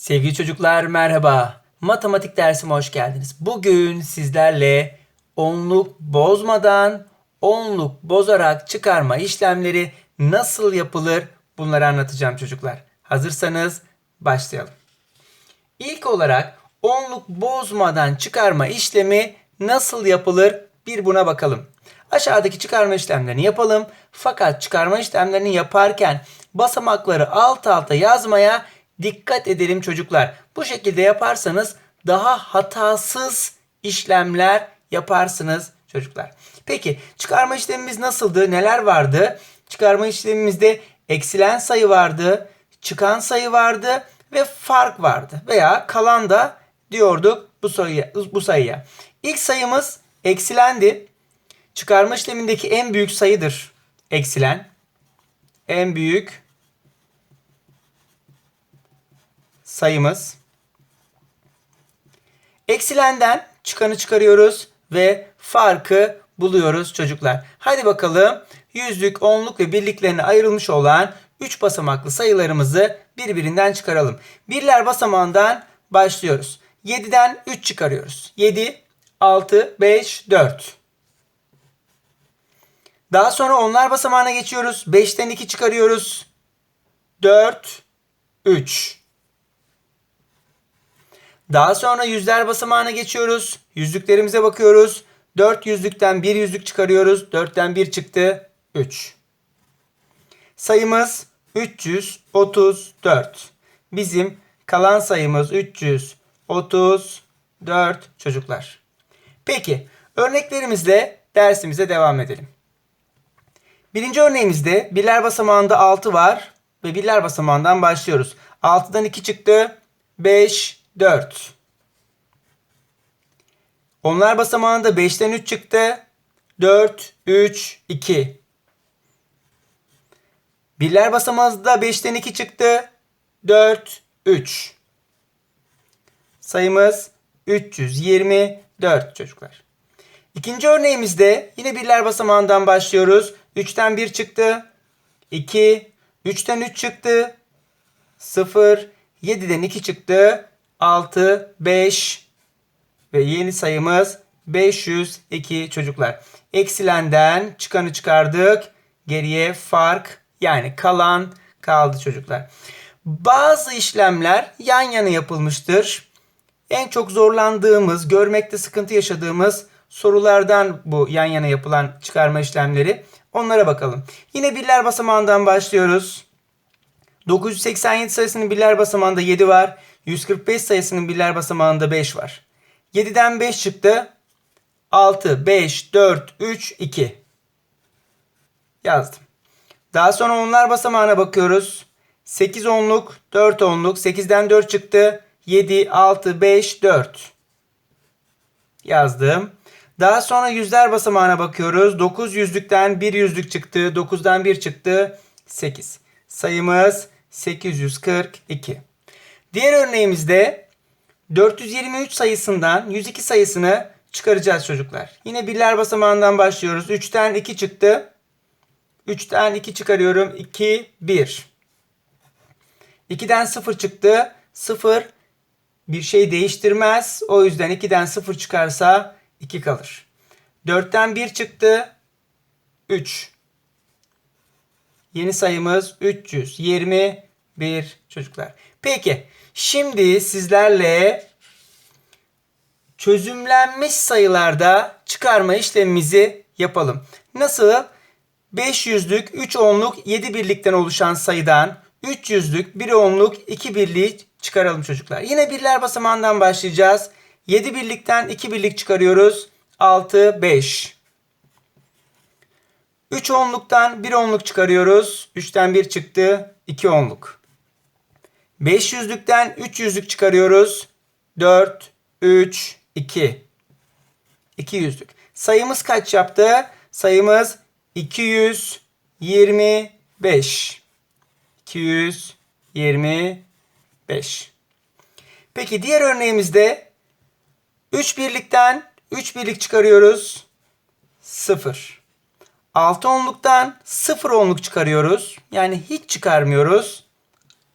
Sevgili çocuklar merhaba. Matematik dersime hoş geldiniz. Bugün sizlerle onluk bozmadan onluk bozarak çıkarma işlemleri nasıl yapılır bunları anlatacağım çocuklar. Hazırsanız başlayalım. İlk olarak onluk bozmadan çıkarma işlemi nasıl yapılır bir buna bakalım. Aşağıdaki çıkarma işlemlerini yapalım. Fakat çıkarma işlemlerini yaparken basamakları alt alta yazmaya dikkat edelim çocuklar. Bu şekilde yaparsanız daha hatasız işlemler yaparsınız çocuklar. Peki çıkarma işlemimiz nasıldı? Neler vardı? Çıkarma işlemimizde eksilen sayı vardı, çıkan sayı vardı ve fark vardı veya kalan da diyorduk bu sayıya. Bu sayıya. İlk sayımız eksilendi. Çıkarma işlemindeki en büyük sayıdır eksilen. En büyük sayımız. Eksilenden çıkanı çıkarıyoruz ve farkı buluyoruz çocuklar. Hadi bakalım yüzlük, onluk ve birliklerine ayrılmış olan 3 basamaklı sayılarımızı birbirinden çıkaralım. Birler basamağından başlıyoruz. 7'den 3 çıkarıyoruz. 7, 6, 5, 4. Daha sonra onlar basamağına geçiyoruz. 5'ten 2 çıkarıyoruz. 4, 3. Daha sonra yüzler basamağına geçiyoruz. Yüzlüklerimize bakıyoruz. 4 yüzlükten 1 yüzlük çıkarıyoruz. 4'ten 1 çıktı. 3. Sayımız 334. Bizim kalan sayımız 334 çocuklar. Peki örneklerimizle dersimize devam edelim. Birinci örneğimizde birler basamağında 6 var ve birler basamağından başlıyoruz. 6'dan 2 çıktı. 5, 4. Onlar basamağında 5'ten 3 çıktı. 4, 3, 2. Birler basamağında 5'ten 2 çıktı. 4, 3. Sayımız 324 çocuklar. İkinci örneğimizde yine birler basamağından başlıyoruz. 3'ten 1 çıktı. 2, 3'ten 3 çıktı. 0, 7'den 2 çıktı. 6, 5 ve yeni sayımız 502 çocuklar. Eksilenden çıkanı çıkardık. Geriye fark yani kalan kaldı çocuklar. Bazı işlemler yan yana yapılmıştır. En çok zorlandığımız, görmekte sıkıntı yaşadığımız sorulardan bu yan yana yapılan çıkarma işlemleri. Onlara bakalım. Yine birler basamağından başlıyoruz. 987 sayısının birler basamağında 7 var. 145 sayısının birler basamağında 5 var. 7'den 5 çıktı. 6, 5, 4, 3, 2. Yazdım. Daha sonra onlar basamağına bakıyoruz. 8 onluk, 4 onluk. 8'den 4 çıktı. 7, 6, 5, 4. Yazdım. Daha sonra yüzler basamağına bakıyoruz. 9 yüzlükten 1 yüzlük çıktı. 9'dan 1 çıktı. 8. Sayımız 842. Diğer örneğimizde 423 sayısından 102 sayısını çıkaracağız çocuklar. Yine birler basamağından başlıyoruz. 3'ten 2 çıktı. 3'ten 2 çıkarıyorum. 2, 1. 2'den 0 çıktı. 0 bir şey değiştirmez. O yüzden 2'den 0 çıkarsa 2 kalır. 4'ten 1 çıktı. 3. Yeni sayımız 321 çocuklar. Peki şimdi sizlerle çözümlenmiş sayılarda çıkarma işlemimizi yapalım. Nasıl? 500'lük, 3 onluk, 7 birlikten oluşan sayıdan 300'lük, 1 onluk, 2 birliği çıkaralım çocuklar. Yine birler basamağından başlayacağız. 7 birlikten 2 birlik çıkarıyoruz. 6, 5. 3 onluktan 1 onluk çıkarıyoruz. 3'ten 1 çıktı. 2 onluk. 500'lükten 300'lük çıkarıyoruz. 4, 3, 2. 200'lük. Sayımız kaç yaptı? Sayımız 225. 225. Peki diğer örneğimizde 3 birlikten 3 birlik çıkarıyoruz. 0. 6 onluktan 0 onluk çıkarıyoruz. Yani hiç çıkarmıyoruz.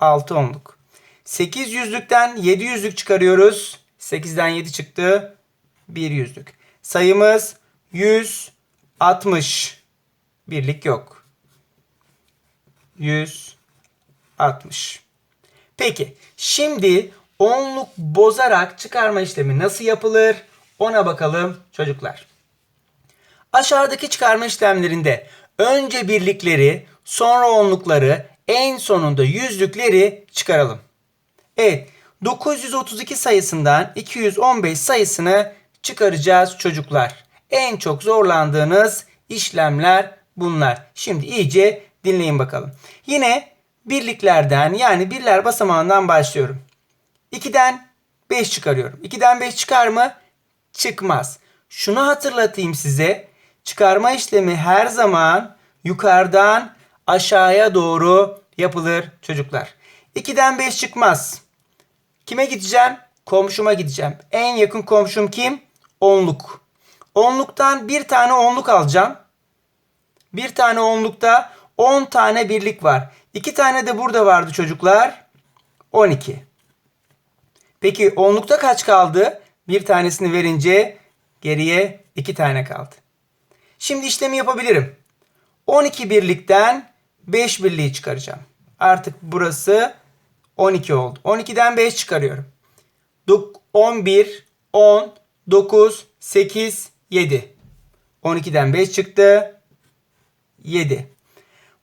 6 onluk. 8 yüzlükten 7 yüzlük çıkarıyoruz. 8'den 7 çıktı. 1 yüzlük. Sayımız 160. Birlik yok. 160. Peki şimdi onluk bozarak çıkarma işlemi nasıl yapılır? Ona bakalım çocuklar. Aşağıdaki çıkarma işlemlerinde önce birlikleri, sonra onlukları, en sonunda yüzlükleri çıkaralım. Evet, 932 sayısından 215 sayısını çıkaracağız çocuklar. En çok zorlandığınız işlemler bunlar. Şimdi iyice dinleyin bakalım. Yine birliklerden yani birler basamağından başlıyorum. 2'den 5 çıkarıyorum. 2'den 5 çıkar mı? Çıkmaz. Şunu hatırlatayım size. Çıkarma işlemi her zaman yukarıdan aşağıya doğru yapılır çocuklar. 2'den 5 çıkmaz. Kime gideceğim? Komşuma gideceğim. En yakın komşum kim? Onluk. Onluktan bir tane onluk alacağım. Bir tane onlukta 10 tane birlik var. 2 tane de burada vardı çocuklar. 12. Peki onlukta kaç kaldı? Bir tanesini verince geriye 2 tane kaldı. Şimdi işlemi yapabilirim. 12 birlikten 5 birliği çıkaracağım. Artık burası 12 oldu. 12'den 5 çıkarıyorum. 11, 10, 9, 8, 7. 12'den 5 çıktı. 7.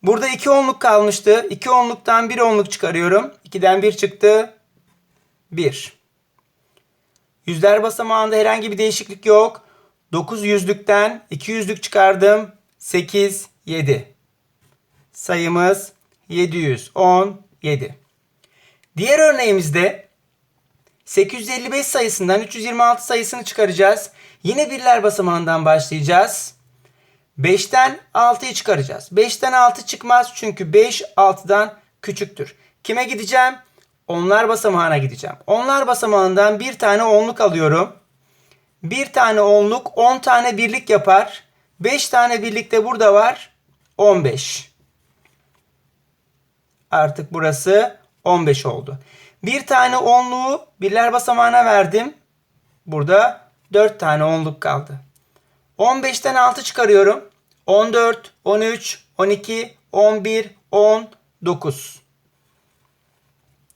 Burada 2 onluk kalmıştı. 2 onluktan 1 onluk çıkarıyorum. 2'den 1 çıktı. 1. Yüzler basamağında herhangi bir değişiklik yok. 9 yüzlükten 2 yüzlük çıkardım. 8, 7. Sayımız 717. Diğer örneğimizde 855 sayısından 326 sayısını çıkaracağız. Yine birler basamağından başlayacağız. 5'ten 6'yı çıkaracağız. 5'ten 6 çıkmaz çünkü 5 6'dan küçüktür. Kime gideceğim? Onlar basamağına gideceğim. Onlar basamağından bir tane onluk alıyorum. Bir tane onluk 10 tane birlik yapar. 5 tane birlik de burada var. 15. Artık burası 15 oldu. Bir tane onluğu birler basamağına verdim. Burada 4 tane onluk kaldı. 15'ten 6 çıkarıyorum. 14, 13, 12, 11, 10, 9.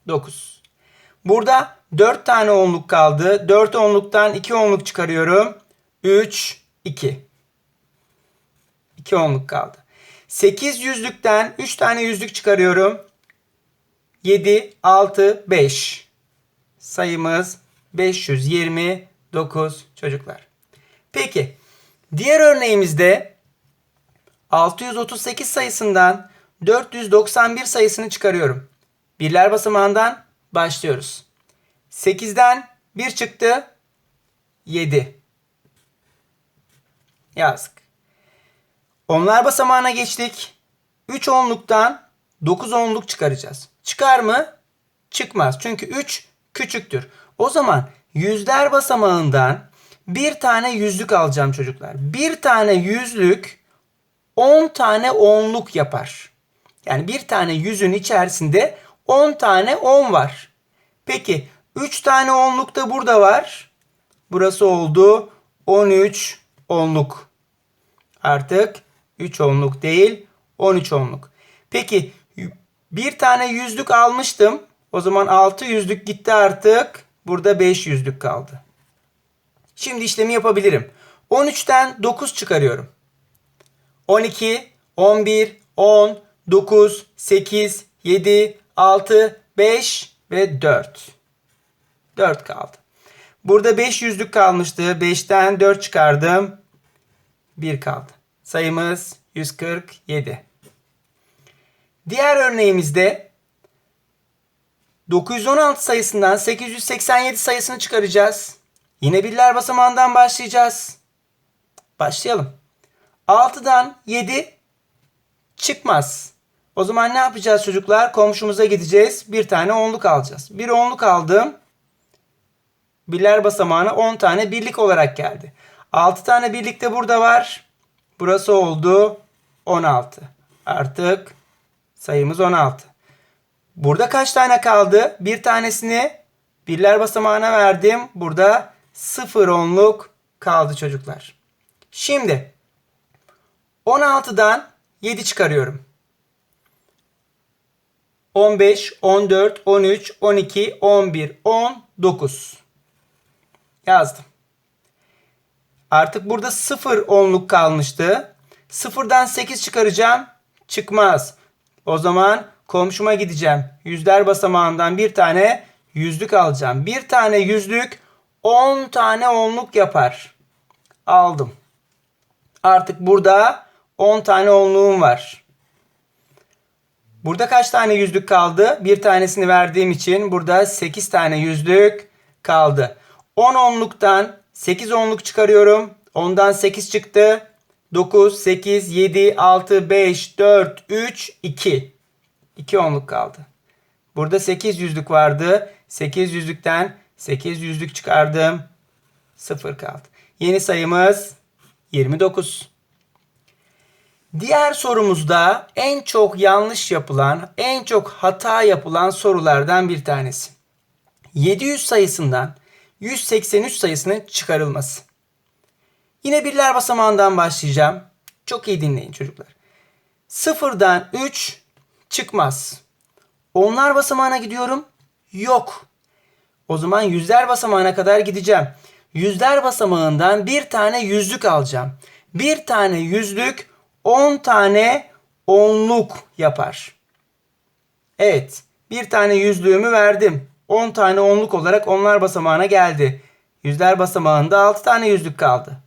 9. Burada 4 tane onluk kaldı. 4 onluktan 2 onluk çıkarıyorum. 3, 2. 2 onluk kaldı. 8 yüzlükten 3 tane yüzlük çıkarıyorum. 7, 6, 5. Sayımız 529 çocuklar. Peki diğer örneğimizde 638 sayısından 491 sayısını çıkarıyorum. Birler basamağından başlıyoruz. 8'den 1 çıktı. 7. Yazdık. Onlar basamağına geçtik. 3 onluktan 9 onluk çıkaracağız. Çıkar mı? Çıkmaz. Çünkü 3 küçüktür. O zaman yüzler basamağından bir tane yüzlük alacağım çocuklar. Bir tane yüzlük 10 tane onluk yapar. Yani bir tane yüzün içerisinde 10 tane 10 var. Peki 3 tane onluk da burada var. Burası oldu 13 onluk. Artık 3 onluk değil 13 onluk. Peki bir tane yüzlük almıştım. O zaman 6 yüzlük gitti artık. Burada 5 yüzlük kaldı. Şimdi işlemi yapabilirim. 13'ten 9 çıkarıyorum. 12, 11, 10, 9, 8, 7, 6, 5 ve 4. 4 kaldı. Burada 5 yüzlük kalmıştı. 5'ten 4 çıkardım. 1 kaldı. Sayımız 147. Diğer örneğimizde 916 sayısından 887 sayısını çıkaracağız. Yine birler basamağından başlayacağız. Başlayalım. 6'dan 7 çıkmaz. O zaman ne yapacağız çocuklar? Komşumuza gideceğiz. Bir tane onluk alacağız. Bir onluk aldım. Birler basamağına 10 tane birlik olarak geldi. 6 tane birlik de burada var. Burası oldu 16. Artık sayımız 16. Burada kaç tane kaldı? Bir tanesini birler basamağına verdim. Burada 0 onluk kaldı çocuklar. Şimdi 16'dan 7 çıkarıyorum. 15, 14, 13, 12, 11, 10, 9. Yazdım. Artık burada 0 onluk kalmıştı. 0'dan 8 çıkaracağım. Çıkmaz. O zaman komşuma gideceğim. Yüzler basamağından bir tane yüzlük alacağım. Bir tane yüzlük 10 tane onluk yapar. Aldım. Artık burada 10 tane onluğum var. Burada kaç tane yüzlük kaldı? Bir tanesini verdiğim için burada 8 tane yüzlük kaldı. 10 onluktan 8 onluk çıkarıyorum. Ondan 8 çıktı. 9, 8, 7, 6, 5, 4, 3, 2. 2 onluk kaldı. Burada 8 yüzlük vardı. 8 yüzlükten 8 yüzlük çıkardım. 0 kaldı. Yeni sayımız 29. Diğer sorumuzda en çok yanlış yapılan, en çok hata yapılan sorulardan bir tanesi. 700 sayısından 183 sayısının çıkarılması. Yine birler basamağından başlayacağım. Çok iyi dinleyin çocuklar. Sıfırdan 3 çıkmaz. Onlar basamağına gidiyorum. Yok. O zaman yüzler basamağına kadar gideceğim. Yüzler basamağından bir tane yüzlük alacağım. Bir tane yüzlük 10 tane onluk yapar. Evet. Bir tane yüzlüğümü verdim. 10 tane onluk olarak onlar basamağına geldi. Yüzler basamağında 6 tane yüzlük kaldı.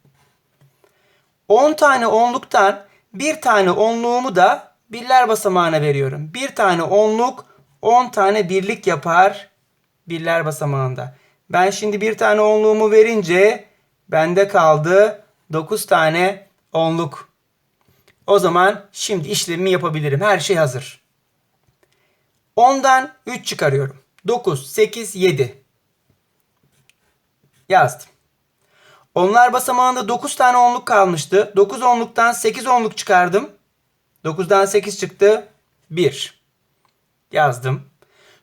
10 tane onluktan bir tane onluğumu da birler basamağına veriyorum. Bir tane onluk 10 tane birlik yapar birler basamağında. Ben şimdi bir tane onluğumu verince bende kaldı 9 tane onluk. O zaman şimdi işlemimi yapabilirim. Her şey hazır. 10'dan 3 çıkarıyorum. 9, 8, 7. Yazdım. Onlar basamağında 9 tane onluk kalmıştı. 9 onluktan 8 onluk çıkardım. 9'dan 8 çıktı. 1. Yazdım.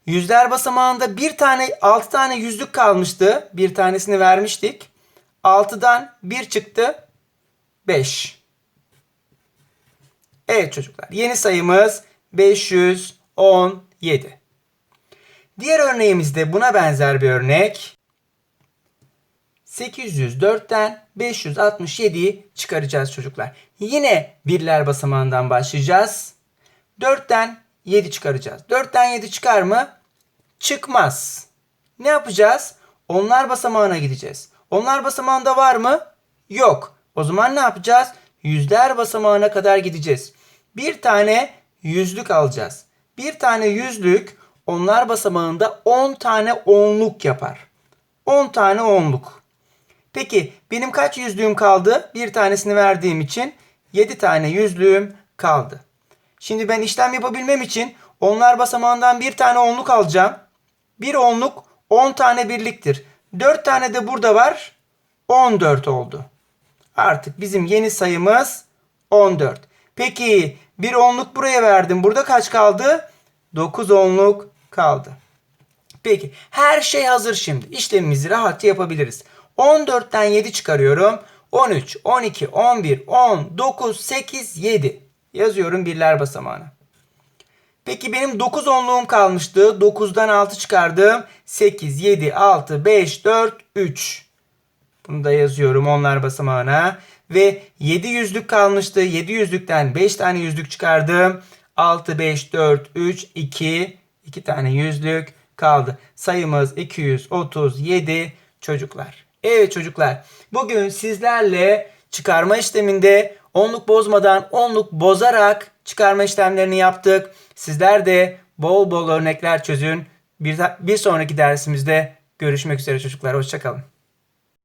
Yüzler basamağında bir tane 6 tane yüzlük kalmıştı. Bir tanesini vermiştik. 6'dan 1 çıktı. 5. Evet çocuklar. Yeni sayımız 517. Diğer örneğimizde buna benzer bir örnek. 804'ten 567'yi çıkaracağız çocuklar. Yine birler basamağından başlayacağız. 4'ten 7 çıkaracağız. 4'ten 7 çıkar mı? Çıkmaz. Ne yapacağız? Onlar basamağına gideceğiz. Onlar basamağında var mı? Yok. O zaman ne yapacağız? Yüzler basamağına kadar gideceğiz. Bir tane yüzlük alacağız. Bir tane yüzlük onlar basamağında 10 tane onluk yapar. 10 tane onluk. Peki benim kaç yüzlüğüm kaldı? Bir tanesini verdiğim için 7 tane yüzlüğüm kaldı. Şimdi ben işlem yapabilmem için onlar basamağından bir tane onluk alacağım. Bir onluk 10 tane birliktir. 4 tane de burada var. 14 oldu. Artık bizim yeni sayımız 14. Peki bir onluk buraya verdim. Burada kaç kaldı? 9 onluk kaldı. Peki her şey hazır şimdi. İşlemimizi rahatça yapabiliriz. 14'ten 7 çıkarıyorum. 13, 12, 11, 10, 9, 8, 7. Yazıyorum birler basamağına. Peki benim 9 onluğum kalmıştı. 9'dan 6 çıkardım. 8, 7, 6, 5, 4, 3. Bunu da yazıyorum onlar basamağına. Ve 7 yüzlük kalmıştı. 7 yüzlükten 5 tane yüzlük çıkardım. 6, 5, 4, 3, 2. 2 tane yüzlük kaldı. Sayımız 237 çocuklar. Evet çocuklar. Bugün sizlerle çıkarma işleminde onluk bozmadan onluk bozarak çıkarma işlemlerini yaptık. Sizler de bol bol örnekler çözün. Bir, bir sonraki dersimizde görüşmek üzere çocuklar. Hoşçakalın.